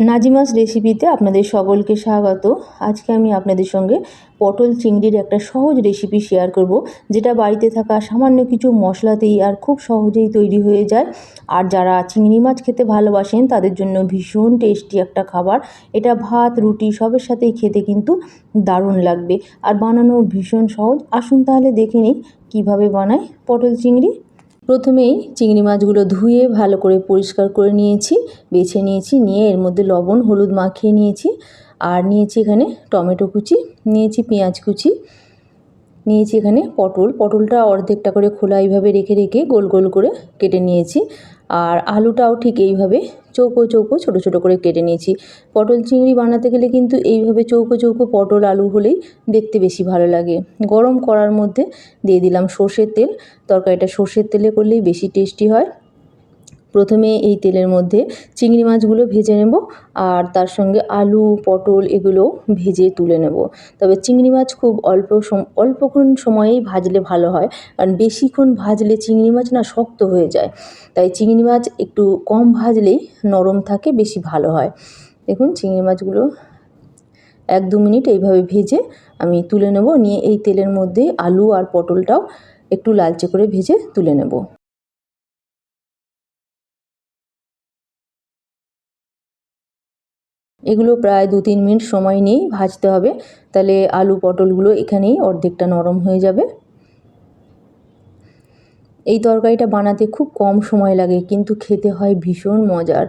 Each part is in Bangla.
নাজিমাস রেসিপিতে আপনাদের সকলকে স্বাগত। আজকে আমি আপনাদের সঙ্গে পটল চিংড়ির একটা সহজ রেসিপি শেয়ার করব, যেটা বাড়িতে থাকা সামান্য কিছু মশলাতেই আর খুব সহজেই তৈরি হয়ে যায়। আর যারা চিংড়ি মাছ খেতে ভালোবাসেন, তাদের জন্য ভীষণ টেস্টি একটা খাবার। এটা ভাত, রুটি, সবের সাথেই খেতে কিন্তু দারুণ লাগবে। আর বানানো ভীষণ সহজ। আসুন তাহলে দেখে নিই কীভাবে বানায় পটল চিংড়ি। প্রথমেই চিংড়ি মাছগুলো ধুয়ে ভালো করে পরিষ্কার করে নিয়েছি, বেছে নিয়েছি, নিয়ে এর মধ্যে লবণ, হলুদ মাখিয়ে নিয়েছি, আর নিয়েছি এখানে টমেটো কুচি, নিয়েছি পেঁয়াজ কুচি নিয়েছি এখানে পটল। পটলটা অর্ধেকটা করে খোলা এইভাবে রেখে রেখে গোল গোল করে কেটে নিয়েছি। আর আলুটাও ঠিক এইভাবে চৌকো চৌকো ছোট ছোট করে কেটে নিয়েছি। পটল চিংড়ি বানাতে গেলে কিন্তু এইভাবে চৌকো চৌকো পটল, আলু হলেই দেখতে বেশি ভালো লাগে। গরম করার মধ্যে দিয়ে দিলাম সর্ষের তেল। তরকারিটা সর্ষের তেলে করলেই বেশি টেস্টি হয়। প্রথমে এই তেলের মধ্যে চিংড়ি মাছগুলো ভেজে নেব আর তার সঙ্গে আলু, পটল এগুলো ভেজে তুলে নেব। তবে চিংড়ি মাছ খুব অল্প সম, অল্পক্ষণ সময়েই ভাজলে ভালো হয়, কারণ বেশিক্ষণ ভাজলে চিংড়ি মাছ না শক্ত হয়ে যায়। তাই চিংড়ি মাছ একটু কম ভাজলেই নরম থাকে, বেশি ভালো হয়। দেখুন, চিংড়ি মাছগুলো এক দু মিনিট এইভাবে ভেজে আমি তুলে নেব। নিয়ে এই তেলের মধ্যে আলু আর পটলটাও একটু লালচে করে ভেজে তুলে নেব। এগুলো প্রায় দু তিন মিনিট সময় নিয়েই ভাজতে হবে। তাহলে আলু পটলগুলো এখানেই অর্ধেকটা নরম হয়ে যাবে। এই তরকারিটা বানাতে খুব কম সময় লাগে, কিন্তু খেতে হয় ভীষণ মজার।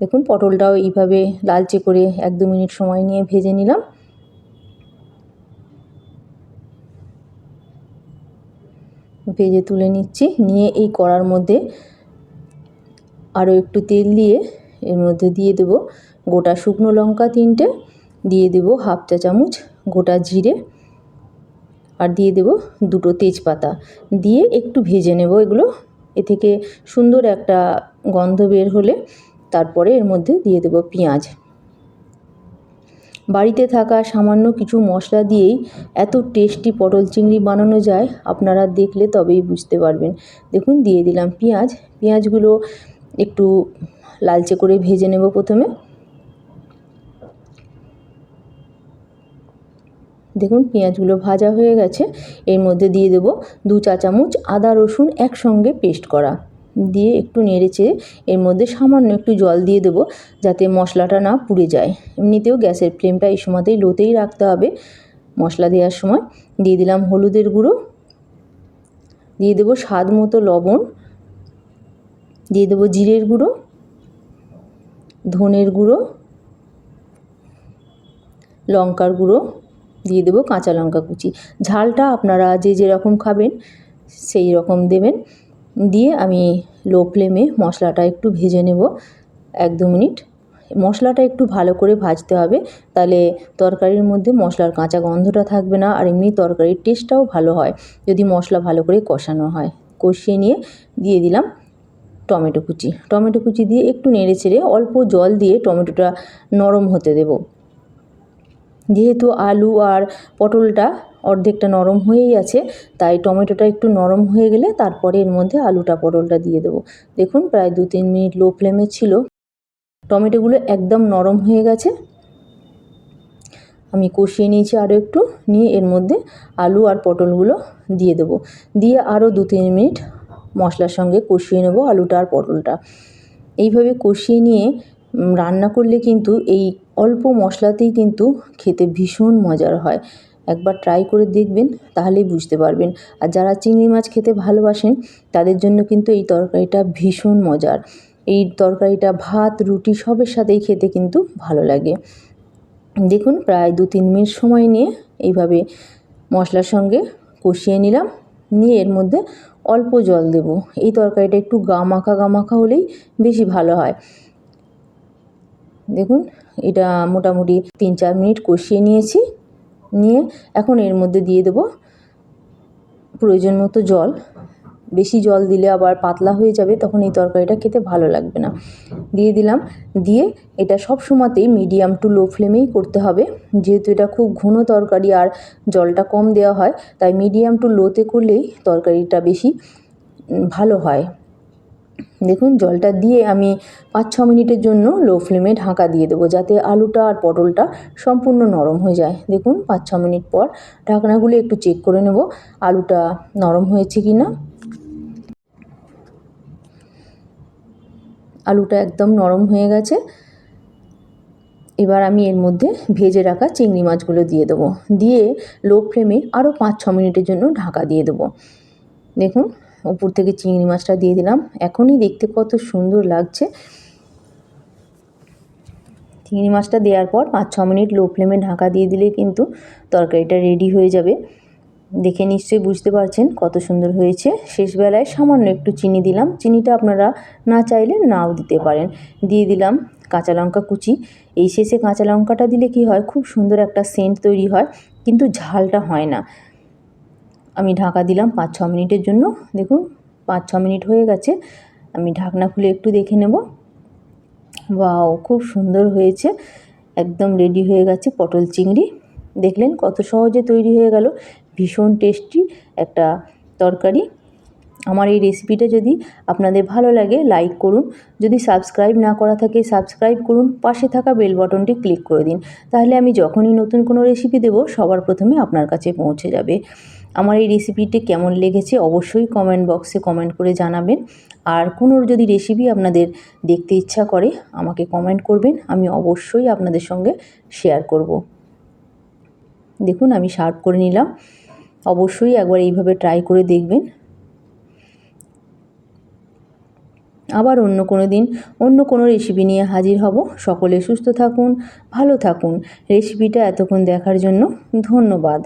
দেখুন, পটলটাও এইভাবে লালচে করে এক দু মিনিট সময় নিয়ে ভেজে নিলাম। ভেজে তুলে নিচ্ছি। নিয়ে এই কড়ার মধ্যে আরও একটু তেল দিয়ে এর মধ্যে দিয়ে দেবো। গোটা শুকনো লঙ্কা তিনটে, দিয়ে দেব হাফ চা চামচ গোটা জিরে, আর দিয়ে দেব দুটো তেজপাতা। দিয়ে একটু ভেজে নেব এগুলো। এ থেকে সুন্দর একটা গন্ধ বের হলে তারপরে এর মধ্যে দিয়ে দেব পেঁয়াজ। বাড়িতে থাকা সামান্য কিছু মশলা দিয়েই এত টেস্টি পটল চিংড়ি বানানো যায়, আপনারা দেখলে তবেই বুঝতে পারবেন। দেখুন, দিয়ে দিলাম পেঁয়াজ। পেঁয়াজগুলো একটু লালচে করে ভেজে নেব প্রথমে। দেখুন, পেঁয়াজগুলো ভাজা হয়ে গেছে। এর মধ্যে দিয়ে দেব দু চা চামচ আদা রসুন একসঙ্গে পেস্ট করা। দিয়ে একটু নেড়েচে এর মধ্যে সামান্য একটু জল দিয়ে দেব যাতে মশলাটা না পুড়ে যায়। এমনিতেও গ্যাসের ফ্লেমটা এই সময়তেই লোতেই রাখতে হবে। মশলা দেওয়ার সময় দিয়ে দিলাম হলুদের গুঁড়ো। দিয়ে দেবো স্বাদ মতো লবণ। দিয়ে দেবো জিরের গুঁড়ো। ধনের গুঁড়ো। লঙ্কার গুঁড়ো। দিয়ে দেবো কাঁচা লঙ্কা কুচি। ঝালটা আপনারা যে যেরকম খাবেন, সেই রকম দেবেন। দিয়ে আমি লো ফ্লেমে মশলাটা একটু ভেজে নেব, এক দু মিনিট। মশলাটা একটু ভালো করে ভাজতে হবে, তাহলে তরকারির মধ্যে মশলার কাঁচা গন্ধটা থাকবে না, আর এমনি তরকারির টেস্টটাও ভালো হয়, যদি মশলা ভালো করে কষানো হয়। কষিয়ে নিয়ে দিয়ে দিলাম টমেটো কুচি। টমেটো কুচি দিয়ে একটু নেড়ে চেড়ে অল্প জল দিয়ে টমেটোটা নরম হতে দেবো। যেহেতু আলু আর পটলটা অর্ধেকটা নরম হয়েই আছে, তাই টমেটোটা একটু নরম হয়ে গেলে তারপরে এর মধ্যে আলুটা, পটলটা দিয়ে দেবো। দেখুন, প্রায় দু তিন মিনিট লো ফ্লেমে ছিল। টমেটোগুলো একদম নরম হয়ে গেছে। আমি কষিয়ে নিয়েছি আরও একটু, নিয়ে এর মধ্যে আলু আর পটলগুলো দিয়ে দেবো। দিয়ে আরও দু তিন মিনিট মশলার সঙ্গে কষিয়ে নেব আলুটা আর পটলটা। এইভাবে কষিয়ে নিয়ে রান্না করলে কিন্তু এই অল্প মশলাতেই কিন্তু খেতে ভীষণ মজার হয়। একবার ট্রাই করে দেখবেন, তাহলেই বুঝতে পারবেন। আর যারা চিংড়ি মাছ খেতে ভালোবাসেন, তাদের জন্য কিন্তু এই তরকারিটা ভীষণ মজার। এই তরকারিটা, ভাত, রুটি সবের সাথেই খেতে কিন্তু ভালো লাগে। দেখুন, প্রায় দু তিন মিনিট সময় নিয়ে এইভাবে মশলার সঙ্গে কষিয়ে নিলাম। নিয়ে এর মধ্যে অল্প জল দেব। এই তরকারিটা একটু গামাখা গামাখা হলেই বেশি ভালো হয়। দেখুন এটা মোটামুটি তিন চার মিনিট কষিয়ে নিয়েছি। নিয়ে এখন এর মধ্যে দিয়ে দেবো প্রয়োজন মতো জল। বেশি জল দিলে আবার পাতলা হয়ে যাবে, তখন এই তরকারিটা খেতে ভালো লাগবে না। দিয়ে দিলাম। দিয়ে এটা সব সময়তেই মিডিয়াম টু লো ফ্লেমেই করতে হবে। যেহেতু এটা খুব ঘন তরকারি আর জলটা কম দেওয়া হয়, তাই মিডিয়াম টু লোতে করলেই তরকারিটা বেশি ভালো হয়। দেখুন, জলটা দিয়ে আমি পাঁচ ছ মিনিটের জন্য লো ফ্লেমে ঢাকা দিয়ে দেবো যাতে আলুটা আর পটলটা সম্পূর্ণ নরম হয়ে যায়। দেখুন পাঁচ ছ মিনিট পর ঢাকনাগুলো একটু চেক করে নেব আলুটা নরম হয়েছে কি না। আলুটা একদম নরম হয়ে গেছে। এবার আমি এর মধ্যে ভেজে রাখা চিংড়ি মাছগুলো দিয়ে দেবো। দিয়ে লো ফ্লেমে আরও পাঁচ ছ মিনিটের জন্য ঢাকা দিয়ে দেবো। দেখুন উপর থেকে চিংড়ি মাছটা দিয়ে দিলাম। এখনই দেখতে কত সুন্দর লাগছে। চিংড়ি মাছটা দেওয়ার পর পাঁচ ছ মিনিট লো ফ্লেমে ঢাকা দিয়ে দিলে কিন্তু তরকারিটা রেডি হয়ে যাবে। দেখে নিশ্চয়ই বুঝতে পারছেন কত সুন্দর হয়েছে। শেষবেলায় সামান্য একটু চিনি দিলাম। চিনিটা আপনারা না চাইলে নাও দিতে পারেন। দিয়ে দিলাম কাঁচা লঙ্কা কুচি। এই শেষে কাঁচা লঙ্কাটা দিলে কি হয়? খুব সুন্দর একটা সেন্ট তৈরি হয়, কিন্তু ঝালটা হয় না। আমি ঢাকা দিলাম পাঁচ ছ মিনিটের জন্য। দেখুন, পাঁচ ছ মিনিট হয়ে গেছে। আমি ঢাকনা খুলে একটু দেখে নেব। বাও খুব সুন্দর হয়েছে। একদম রেডি হয়ে গেছে পটল চিংড়ি। দেখলেন কত সহজে তৈরি হয়ে গেল। ভীষণ টেস্টি একটা তরকারি। আমার এই রেসিপিটা যদি আপনাদের ভালো লাগে, লাইক করুন। যদি সাবস্ক্রাইব না করা থাকে, সাবস্ক্রাইব করুন। পাশে থাকা বেল বটনটি ক্লিক করে দিন। তাহলে আমি যখনই নতুন কোনো রেসিপি দেবো, সবার প্রথমে আপনার কাছে পৌঁছে যাবে। আমার এই রেসিপিটি কেমন লেগেছে অবশ্যই কমেন্ট বক্সে কমেন্ট করে জানাবেন। আর কোনো যদি রেসিপি আপনাদের দেখতে ইচ্ছা করে, আমাকে কমেন্ট করবেন, আমি অবশ্যই আপনাদের সঙ্গে শেয়ার করব। দেখুন, আমি সার্ভ করে নিলাম। অবশ্যই একবার এইভাবে ট্রাই করে দেখবেন। আবার অন্য কোনো দিন অন্য কোনো রেসিপি নিয়ে হাজির হব। সকলে সুস্থ থাকুন, ভালো থাকুন। রেসিপিটা এতক্ষণ দেখার জন্য ধন্যবাদ।